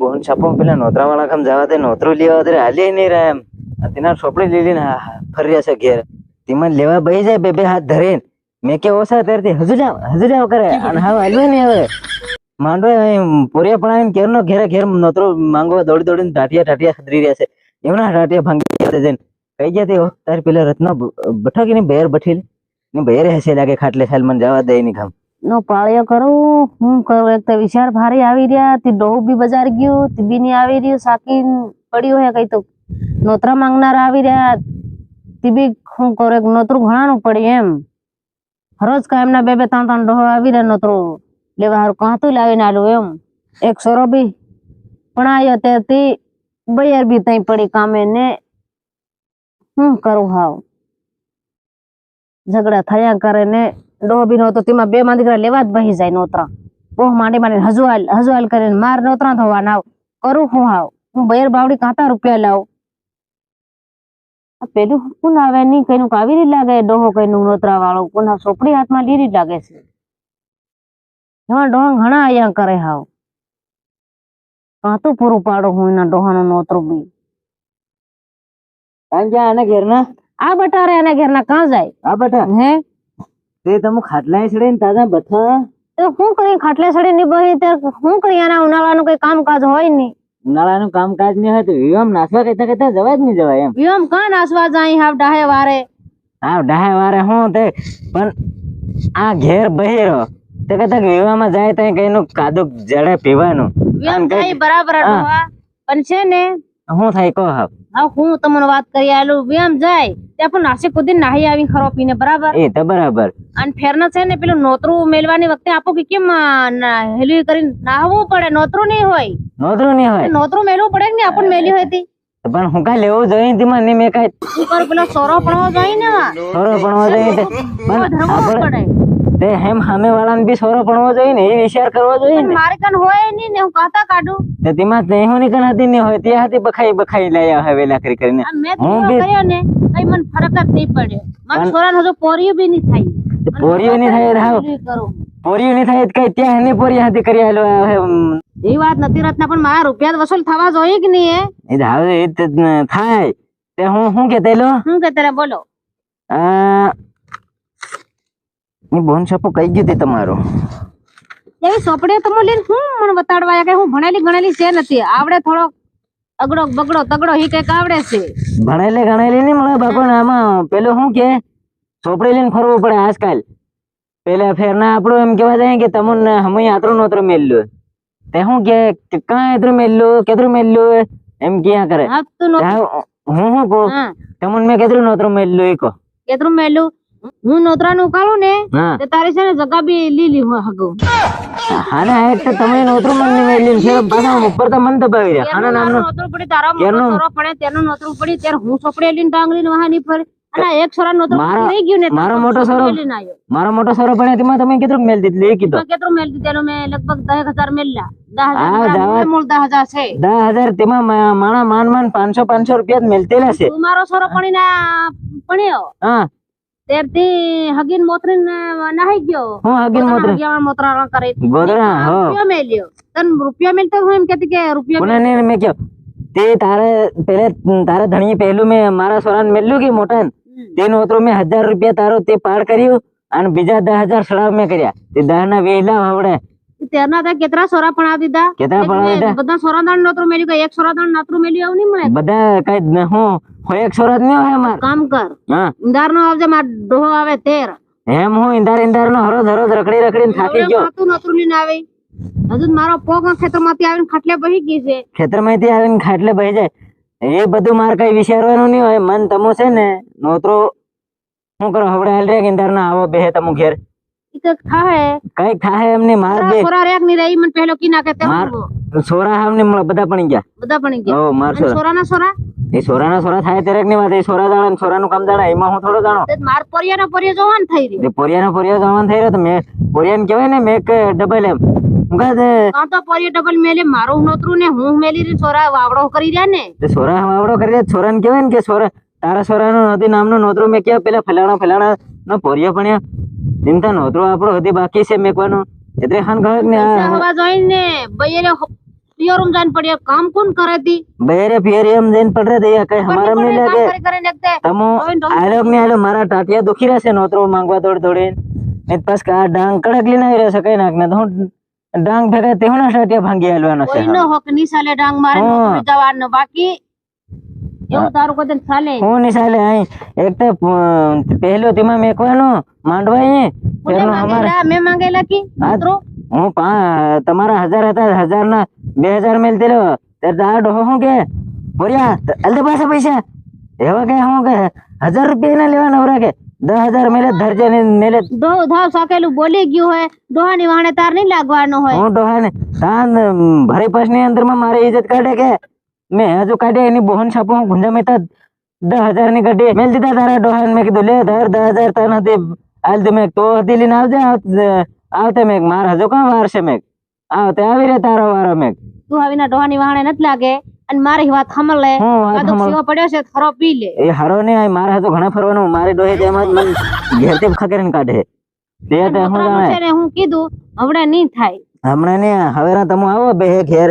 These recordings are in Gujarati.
બોન છાપો પેલા નોતરા વાળા કામ જવા તે નોતરું લેવા દે હાલી નહીં રહ્યા એમ. તેના ચોપડી લઈ લઈને ફરી રહ્યા છે ઘેર. તેમાં લેવા બહી જાય બે બે હાથ ધરીને. મેં કે ઓછા ત્યારથી હજુ જાવ હજુ જાવ કરે. અને હવે હાલવે નહીં હવે. માંડો પોરિયા પણાવીને ઘેરનો ઘેરે ઘેર નોતરો માંગવા દોડી દોડીને ટાટિયા ટાટિયા ખદરી રહ્યા છે. એમના ટાટિયા ભાંગી ગયા જઈને. કઈ ગયા તે તાર પેલા રત્ન બઠો કે બેર બઠીલ. ને બેર હસે લાગે ખાટલે સાલ મને જવા દે નહીં કામ નો પાળ્યો કરું, હું કરું? એક તો વિચાર ભારે આવી રહ્યા, તે ડોહું બી બજાર ગયું, તે બી ની આવી રહ્યું, સાકી પડ્યું હે કઈ તો. નોતરા માંગનાર આવી રહ્યા, તે બી હું કરું? એક નોતરું ઘણાનું પડ્યું એમ. હરોજ કાયમના બે બે ત્રણ ત્રણ ડોહો આવી રહ્યા, નોતરું લેવા હારું કાંતું લાવીને આલું એમ. એક સોરો બી પણ આવ્યો ત્યારથી બૈયર બી તઈ પડી કામે ને. હું કરું હાવ? ઝઘડા થયા કરે ને ડોહો બી નહોતો તેમાં બે માં દીકરા લેવા જ બહી જાય નોતરા. બહુ માંડી માંડી હજુઆલ હજુઆલ કરીને માર નોતરા થવા નાવ કરું હું હાવ હું બેર બાવડી કાંતા રૂપિયા લાવ. પેલું કોણ આવે? નહીં કઈનું કાવી રીત લાગે, ડોહો કઈનું નોતરા વાળો કોના સોપડી હાથમાં લીરી લાગે છે? એમાં ડોહા ઘણા અહીંયા કરે હાવ. કાંતું પૂરું પાડો હું એના ડોહાનું નોતરું બી. કાંઈ આને ઘેરના આ બટા રે એના ઘેરના કાં જાય? આ બટા? હે? તે તમે ખાટલા ચડે ને તાજા બઠા તો હું કરી ખાટલા સડી ની બહી તે હું કરી આના ઉનાળાનું કઈ કામકાજ હોય નહીં ઉનાળાનું કામકાજ નહીં હોય તો વિયમ નાસવા કહેતા કહેતા જવા જ નહીં જવાય એમ. વિયમ કાં નાસવા જાય હાવ ડાહે વારે? હાવ ડાહે વારે હું તે પણ આ ઘેર બહેરો તે કહેતા વિવામાં જાય ત્યાં કઈનું કાદુક જડે પીવાનું. વિયમ કઈ- બરાબર. પણ છે ને? હું થાય કહો હાવ. હા હું તમને વાત કરી આલું. વિયમ જાય. ત્યાં પણ નાસી કુદી નાહી આવી ખરો પીને બરાબર? એ તો બરાબર. અને ફેરના છે ને પેલું નોતરું મેલવાની વખતે આપો કે કેમ હેલું કરીને નાહવું પડે? નોતરું નહીં હોય. નોતરું નહીં હોય? નોતરું મેલવું પડે ને આપણને મેલી હોય તી પણ હું કાંઈ લેવું જોઈએ તેમાં? નહીં મેં કાંઈ પેલો સોરો પણ જોઈએ ને સોરો ભણવો જોઈએ પણ આપણે પડે. તે હેમ સામે વાળાને બી સોરો ભણવો જોઈએ ને એ વિચાર કરવો જોઈએ ને. મારે કન હોય નહીં ને હું કાતા કાઢું. તે તેમાં તેહું ની કન હતી ને હોય તે હતી બખાઈ બખાઈ લાયા હવે વેલા કરી કરીને હું બી- કર્યો ને કઈ મને ફરક જ નહીં પડ્યો. મારા પણ- હજુ પોરિયું બી નહીં થાય. તે પોરીઓ ની થાય રાવ. પેલું કરું. થાય કઈ ત્યાં એની પોરી હાથી કરી આલો એ વાત નથી રત્ના પણ મારા રૂપિયા વસૂલ થવા જોઈએ કે નહીં એ? તો હવે એ થાય. તે હું શું કે તેલો? શું કે તારે બોલો. આ ની બોન છાપો કઈ ગયું તે તમારું. એવી સોપડીઓ તમે લઈને હું મને બતાડવા આવ્યા કે હું ભણેલી ગણેલી છે નથી. આવડે થોડો અગડો બગડો તગડો હી કંઈક આવડે છે. ભણેલી ગણેલી નહીં મળે બાપુ ને આમાં પેલું શું કે? ચોપડી લઈને ફરવું પડે આજકાલ. પેલા ફેરના આપણું એમ કહેવા જાય કે તમને હમું આતરું નોતરું મેલ્યું. તે શું કે? કે કાં એતરું મેલ્યું કેતરું મેલ્યું? એમ ક્યાં કરે? હા તું નો ત્યાં હું શું કહું? હા. તમને મેં કેતરું નોતરું મેલ્યું એ કહો. કેટલું મેલું હું નોતરાનું ઉકાળું ને તે તારી છે ને જગા બી લીલી હું હગો. હાને એક તો તમે નોતરો મને મેલ્યું. છે પાછા ઉપર તો મન દબાવી રહ્યા. આના નામનું નોતરું પડી તારા મોટો નોતરો પડે તેનું નોતરું પડી ત્યારે હું સોપડે લઈને ડાંગરી ને વાહની પર અને એક છોરા નોતરો રહી ગયું ને મારો મોટો છોરો- મારો મોટો છોરો પણ તેમાં તમે કેટલું મેલ દીધું? એ કીધું. કેટલું મેલ દીધું? મેં લગભગ દસ હજાર મેલ્યા. દસ હજાર જવા- મારા મૂળ દસ હજાર છે. તેમાં માણા માન માન પાંચસો પાંચસો રૂપિયા મેલતેલા છે. મારો છોરો પડીને આ પણ્યો? હા. ત્યારથી હગીન મોતરીને નાહી ગયો. હું હગીન મોતર હગિયામાં મોતરા કરે ગોદરા હો રૂપિયો મેલ્યો. તને રૂપિયો મેલતો હું એમ કહેતી કે રૂપિયો પુનઃ ને મેં કહ્યું તે તારે પેલે તારે ધણી પહેલું મેં મારા સોરાને મેલ્યું કે મોટા હમ. તેનું ઓતરું મેં હજાર રૂપિયા તારો તે પાડ કર્યું અને બીજા દસ હજાર સડાવ મેં કર્યા. તે દસ ના વેલા હવડે તેરના કેટલા સોરા પણ દીધા? કેતરા પણ દીધા? બધા સોરા દાણ નોતરું મેલ્યું કે એક સોરા દાણ નોતરું મેલ્યું એવું નહીં મળે? બધા કઈ ન- હો હોય એક સોરા ન હોય માર કામ કર. હા. ઇંદાર નો આવજે માર ડોહો આવે તેર. એમ હું ઇંદાર ઇંદાર નો હરોજ હરોજ રખડી રખડી થાકી ગયો. નોતું નોતરું લઈને આવે. હજુ મારો પોગ ખેતરમાંથી આવીને ખાટલે બહી ગઈ છે. ખેતરમાંથી આવીને ખાટલે બહી જાય. એ બધું મારે કઈ વિચારવાનું નહીં હોય. મન તમો છે ને નોતરો શું કરો હવડે હાલ રે ઇંધાર ના આવો બે તમો ઘેર. ઈ થાય કંઈક માર સોરા રેકની રહી મને પહેલો કી નાખે તે માર- હું સોરા બધા પણ ગયા. બધા પણ ગયા. ઓ માર અને સોરા. સોરા ના સોરા? એ સોરા ના સોરા થાય ત્યારે ની વાત એ સોરા જાણે ને સોરાનું કામ જાણે એમાં હું થોડો જાણો. માર પોરિયા ના પોરિયા જોવાન થઈ રહ્યું. એ પોરિયાનો પોરિયા જવાનું થઈ રહ્યો તો મેં પોરિયાને કહેવાય ને મેં એક ડબલ એમ. તો પોરિયો ડબલ મેલે મારું નોતરું ને હું મેલી સોરા વાવડો કરી રહ્યા ને. છોરા વાવડો કરી દે સોરાને કહેવાય ને કે સોરા તારા સોરાનું નહોતી નામનું નોતરું મેં ક્યાં પેલા ફલાણા ફલાણા નો પોરિયો પણ ચિંતા નોતરું આપણો હજી બાકી છે મેકવાનો. એટલે હાન ઘર ને હવા જોઈને બૈરે પિયરું જઈને પડ્યો. કામ કોણ કરે તી? બયરે પિયરમ જઈને પડ રહે તે કઈ હમારા નહીં લાગે તમો આલોક ને આલો મારા ટાટિયા દુખી રહેશે નોતરો માંગવા દોડ દોડે. ને બસ કા ડાંગ કડક લઈને આવી રહેશે કઈ નાખ ને તો ડાંગ ભેગા તે ટાટિયા ભાંગી આલવાનો છે કોઈનો હકની સાલે ડાંગ મારે જવાનો બાકી. એવું તારું કદન ચાલે. હું નિશાલે અહીં. એક તો પહેલો તેમાં મેકવાનો માંડવા અહીં કોને તેનો અમારે મેં માંગેલા કી મિત્રો? હું પા તમારા હજાર હતા હજાર ના બે હજાર મેલ તેલો ત્યારે આ ડોહો શું કે? બોલ્યા અલ્દે પાસે પૈસા? એવા કે હું કે? હજાર રૂપિયા ના લેવાના નવરા કે? દસ હજાર મેલે ધરજે ને મેલે. ડો ધાવ સાકેલું બોલી ગયું હોય ડોહાની વાણે તાર નહીં લાગવાનો હોય. હું ડોહા ને તાન ભરે પસની અંદરમાં મારી ઇજ્જત કાઢે કે? મેં હજુ કાઢ્યા એની બોહન છાપો હું ગુંજા મહેતા દસ હજારની કાઢી. મેલ દીધા તારા ડોહા મેં કીધું લે ધર દસ હજાર તન હતી હાલ દે મેં તો હતી લઈને આવજે. આવતે મેં. માર હજુ કાં વાર છે મેં? આવતે આવી રે તારો વારો મેં. તું આવીના ડોહાની વાણે નથી લાગે અને મારી વાત સાંભળ? સીવો પડ્યો છે ખરો પી લે. એ હારો ને આ મારા હાથું ઘણા ફરવાનું મારી ડોહે તેમ જ મને તે ખકરીને કાઢે. તે તે હું જાણે. હું કીધું હમણે નહીં થાય. હમણાં ને હવે તમે આવો બે ઘેર.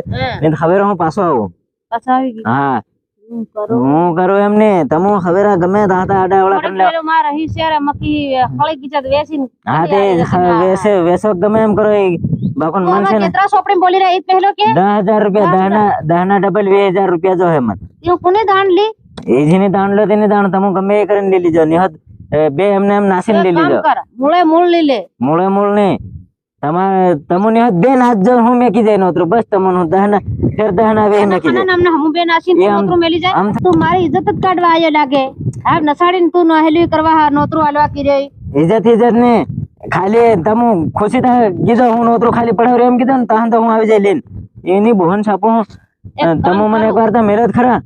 હવે હું પાછો આવું. હા. હું કરું? એમને. તમે હવે ગમે તાતા આડા કરી લે પેલો મારા હિસ્સે મકી હળી ગીચા વેસીને હા તે વેસે વેસો ગમે એમ કરો બાકોન તું મન છે ને કેટલા સોપડી બોલી રહ્યા? ઈ પહેલો કે? દસ હજાર રૂપિયા દહના દહના ડબલ રૂપિયા જો હે મન. તું કોને દાન લી? એ જેની દાણ લો તેની દાણ તમે ગમે એ કરીને લઈ લીજો. નિહત બે એમને એમ નાસીને લઈ લીજો. મૂળે મૂળ લઈ લે. મૂળે મૂળ નહીં. તમારે તમને બેન હાથ નાચ હું મેકી જાય નોતરું બસ તમને દહના ફેર દહના વે મેકી જાય નામના હું બેન આમ- નોતરું મેલી જાય. તું મારી ઇજ્જત જ કાઢવા આયો લાગે હા નસાડીને તું નહેલી કરવા નોતરું હાલવા કી રહી. ઇજ્જત ઇજ્જત ને. ખાલી તમુ ખુશી તા ગીજો હું નોતરું ખાલી પડાવ એમ કીધું ને તો હું આવી જાય લેન. એની બોહન છાપો તમુ મને એકવાર તો મેરત ખરા.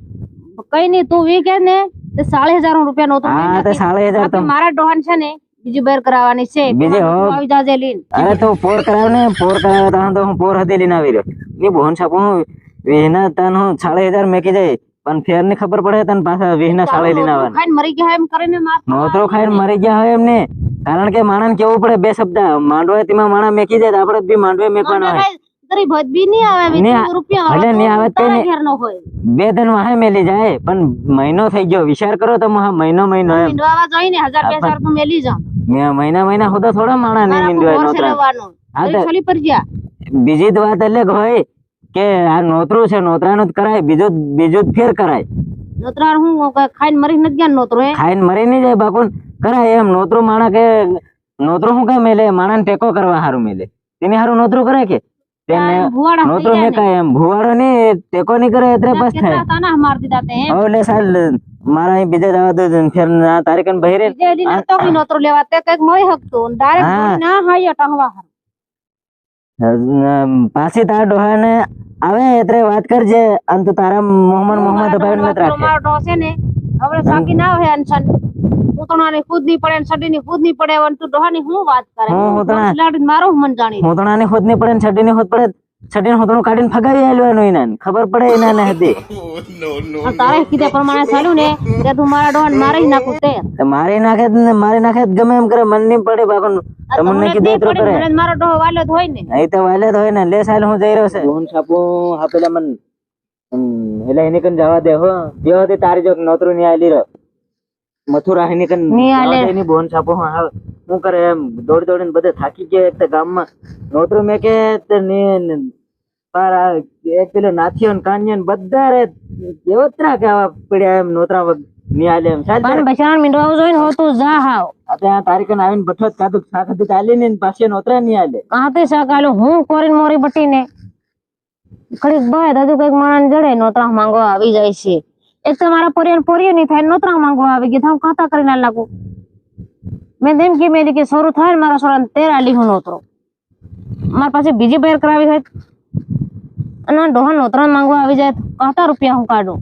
કઈ નહીં તું વી કે ને તે સાડી હજાર રૂપિયા નોતરું હા તે નાખી. સાડા હજાર બાકી તમ મારા ડોહન છે ને બીજી બેર કરાવવાની છે. બીજી આવી જાજે લીન અરે તો પોર કરાવને પોર કરાવ તો હું પોર હતી લીન આવી રહ્યો. ને બોહન છાપો હું વીહના તન હું સાડા હજાર મેકી જાય પણ ફેરની ખબર પડે તને પાછા વીહના સાળે લીન આવવાના ખાઈને મરી ગયા એમ કરીને માર નોતરો ખાઈને મરી ગયા હોય એમને. કારણ કે માણસ કેવું પડે બે શબ્દ. માંડવે તેમાં માણસ મેકી જાય આપણે બી માંડવે મેકવાનો હોય. ગરીબ જ બી નહીં આવે વીસ રૂપિયા એટલે નહીં આવે તો. ઘેરનો હોય. બે દિન વાહે મેલી જાય પણ મહિનો થઈ ગયો. વિચાર કરો તો મહા મહિનો મહિનો એમ. મીંડવા જોઈને હજાર બે હજાર તું મેલી જા મેં મહિના મહિના સુધી થોડા માણા નહીં મીંડવા હા તો પર ગયા. બીજી વાત અલગ હોય કે આ નોતરું છે નોતરાનું જ કરાય બીજું બીજું ફેર કરાય. નોતરા હું ખાઈને મરી નથી ગયા નોતરો ખાઈને મરી નહીં જાય બાકુન કરાય એમ નોતરું માણા કે નોતરું શું કામ મેલે? માણાને ટેકો કરવા હારું મેલે. તેની હારું નોતરું કરાય કે? ને. મેકાય એમ ભુવાડો ને ટેકો નહીં કરે એટલે બસ થાય. કેટલા તાના માર દીધા તે એમ. હવે લે સાલ મારા અહીં બીજા જવા દો ફેર આ તારીખ બહેરે? બીજે દી નતો બી નોતરો લેવા તે કંઈક મળી હકતું. હા. ડાયરેક્ટ ના હાય ટહવા પાછી તારા ડોહાને આવે એટલે વાત કરજે. અને તું તારા મોહમ્મદ મોહમ્મદ ભાઈ નથી રાખે. ને હવે સાકી ના હોય અનશન ઉતણાની ખુદની પડે ને સડી ની ખુદની પડે અને તું ડોહાની હું વાત કરે? હું લાડી મારો મન જાણી હોતણાની ખુદની પડે ને છડીની ખોદ પડે. છડીને હોતણું કાઢીને ફગાવી આવેલું એનું એના ખબર પડે એના ને હતી તારે કીધા પ્રમાણે ચાલ્યું ને કે તું મારા ડોહાને મારી નાખું તે. મારી નાખે ને મારી નાખે ગમે એમ કરે મન નહીં પડે બાકો તમને કીધું એટલું કરે મારો ડોહો વાલ્યો હોય ને. અહીં તો વાલ્યો તો હોય ને લે સાલ હું જઈ રહ્યો છે. ફોન છાપો હા પેલા મન એટલે એને કન જવા દે હો. જે હતી તારી જોક નોતરું ની આવેલી રહ્યો. મથુરા એની કનની આલે. બોન છાપો હા હું કરે એમ દોડી દોડીને બધે થાકી ગયા એક તો ગામમાં. નોતરું મેં કે તે એક પેલો નાથિયો ને કાન્યો ને બધા રે કેવો કેવા પડ્યા એમ નોતરા વગની આલે એમ. ચાલ પણ બચારા મીંડવા જોઈને હો તું જા હાવ. આપણે આ તારીખ આવીને બઠો કાદુ શાક હતી ચાલી ને પાછી નોતરા ની આલે કાંતે સકાલો હું કોરીને મોરી બટીને. ઘડીક બાય દાદુ કંઈક માણસ જડે નોતરા માંગવા આવી જાય છે. એક તો મારા પોરિયન પોરિયો નહીં થાય, નોતરા માંગવા આવી ગયા હું કાતા કરીને લાગુ મેં તેમ કે મેં કે શરૂ થાય ને મારા સોરા તેરા લીહું નોતરો. મારા પાસે બીજી બેર કરાવી હોય અને ડોહા નોતરા માંગવા આવી જાય કાતા રૂપિયા હું કાઢું.